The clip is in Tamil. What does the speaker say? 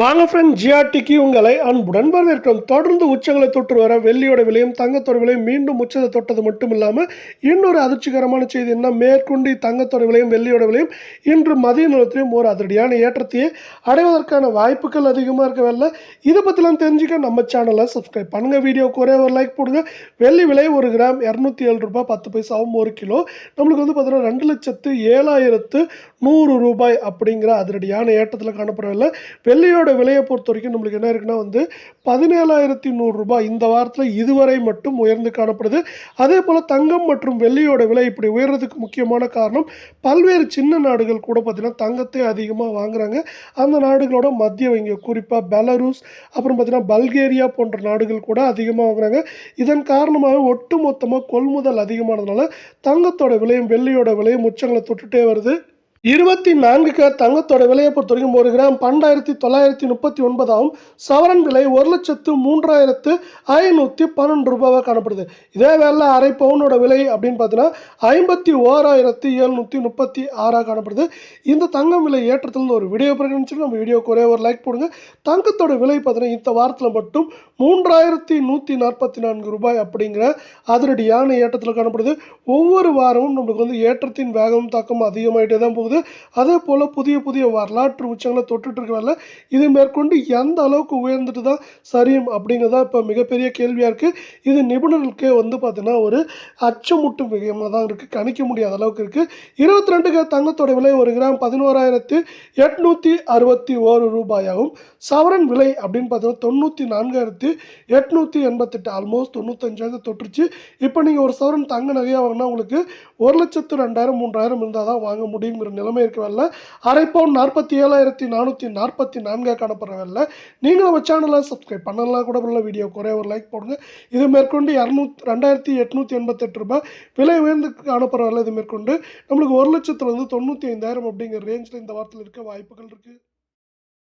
வாங்க ஃப்ரெண்ட் ஜிஆர்டிக்கு உங்களை அன்புடன் வரவேற்கிறோம். தொடர்ந்து உச்சங்களை தொற்று வர வெள்ளியோட விலையும் தங்கத்தோட விலையும் மீண்டும் உச்சத்தை தொட்டது மட்டும் இல்லாமல் இன்னொரு அதிர்ச்சிகரமான செய்தி என்ன மேற்கொண்டு தங்கத்தோட விலையும் வெள்ளியோட விலையும் இன்று மதிய நிலத்திலையும் ஒரு அதிரடியான ஏற்றத்தையே அடைவதற்கான வாய்ப்புகள் அதிகமாக இருக்கவில்லை இதை பற்றிலாம் தெரிஞ்சுக்க நம்ம சேனலை சப்ஸ்கிரைப் பண்ணுங்கள் வீடியோக்கு ஒரே ஒரு லைக் போடுங்க. வெள்ளி விலை ஒரு கிராம் இரநூத்தி ஏழு ரூபாய் பத்து பைசாவும் ஒரு கிலோ. நம்மளுக்கு வந்து பார்த்தீங்கன்னா ரெண்டு லட்சத்து ஏழாயிரத்து நூறு ரூபாய் அப்படிங்கிற அதிரடியான ஏற்றத்தில் காணப்படவில்லை வெள்ளியோட விலையை பொறுத்த வரைக்கும் நம்மளுக்கு என்ன இருக்குன்னா வந்து பதினேழாயிரத்தி நூறுரூபா இந்த வாரத்தில் இதுவரை மட்டும் உயர்ந்து காணப்படுது. அதே போல் தங்கம் மற்றும் வெள்ளியோட விலை இப்படி உயர்றதுக்கு முக்கியமான காரணம் பல்வேறு சின்ன நாடுகள் கூட பார்த்திங்கன்னா தங்கத்தை அதிகமாக வாங்குகிறாங்க அந்த நாடுகளோட மத்திய வங்கி குறிப்பாக பெலரூஸ் அப்புறம் பார்த்திங்கன்னா பல்கேரியா போன்ற நாடுகள் கூட அதிகமாக வாங்குறாங்க. இதன் காரணமாக ஒட்டு மொத்தமாக கொள்முதல் அதிகமானதுனால தங்கத்தோட விலையும் வெள்ளியோட விலையும் உச்சங்களை தொட்டுட்டே வருது. இருபத்தி நான்கு நான்குக்கு தங்கத்தோட விலையை பொறுத்த வரைக்கும் ஒரு கிராம் பன்னெண்டாயிரத்தி தொள்ளாயிரத்தி முப்பத்தி ஒன்பதாகவும் சவரன் விலை ஒரு லட்சத்து மூன்றாயிரத்து ஐநூற்றி பன்னெண்டு ரூபாவாக காணப்படுது. இதே வேலை அரை பவுனோட விலை அப்படின்னு பார்த்தீங்கன்னா ஐம்பத்தி ஓராயிரத்தி எழுநூற்றி முப்பத்தி ஆறாக காணப்படுது. இந்த தங்கம் விலை ஏற்றத்தில் ஒரு வீடியோ பிரகடனிச்சு நம்ம வீடியோக்கு ஒரே ஒரு லைக் போடுங்க. தங்கத்தோட விலை பார்த்தீங்கன்னா இந்த வாரத்தில் மட்டும் மூன்றாயிரத்தி நூற்றி நாற்பத்தி நான்கு ரூபாய் அப்படிங்கிற அதிரடியான ஏற்றத்தில் காணப்படுது. ஒவ்வொரு வாரமும் நம்மளுக்கு வந்து ஏற்றத்தின் வேகமும் தாக்கம் அதிகமாகிட்டே தான் போகுது. அதே போல் புதிய புதிய வரலாற்று உச்சங்களை தொட்டுட்டு இருக்கனால இது மேற்கொண்டு எந்த அளவுக்கு உயர்ந்துட்டு தான் சரியும் அப்படிங்கிறதா இப்போ மிகப்பெரிய கேள்வியாக இருக்குது இது நிபுணர்களுக்கே வந்து பார்த்தீங்கன்னா ஒரு அச்சமூட்டும் விகமாக தான் இருக்குது கணிக்க முடியாத அளவுக்கு இருக்குது இருபத்தி ரெண்டுக்கு தங்கத்தோட விலை ஒரு கிராம் பதினோராயிரத்து எட்நூற்றி அறுபத்தி ஓரு ரூபாயாகும். சவரன் விலை அப்படின்னு பார்த்தீங்கன்னா தொண்ணூற்றி நான்காயிரத்து எட்நூற்றி எண்பத்தெட்டு ஆல்மோஸ்ட் தொண்ணூத்தஞ்சாயிரத்து தொட்டுருச்சு. இப்போ நீங்கள் ஒரு சவரன் தங்க நகையாக வாங்கினா உங்களுக்கு ஒரு லட்சத்து ரெண்டாயிரம் மூன்றாயிரம் இருந்தால் தான் வாங்க முடியுங்கிற நிலைமை இருக்கவில்ல அரை பவுன் நாற்பத்தி ஏழாயிரத்தி நானூற்றி நாற்பத்தி நான்காக காணப்படுறவில்ல நீங்கள் நம்ம சேனலை சப்ஸ்கிரைப் பண்ணலாம் கூட பண்ணல வீடியோ குறைய ஒரு லைக் போடுங்க. இது மேற்கொண்டு இரநூத்தி ரெண்டாயிரத்தி எட்நூற்றி எண்பத்தெட்டு ரூபாய் விலை உயர்ந்து காணப்படுறவில்ல இது மேற்கொண்டு நம்மளுக்கு ஒரு லட்சத்துலேருந்து தொண்ணூற்றி ஐந்தாயிரம் அப்படிங்கிற ரேஞ்சில் இந்த வாரத்தில் இருக்க வாய்ப்புகள் இருக்குது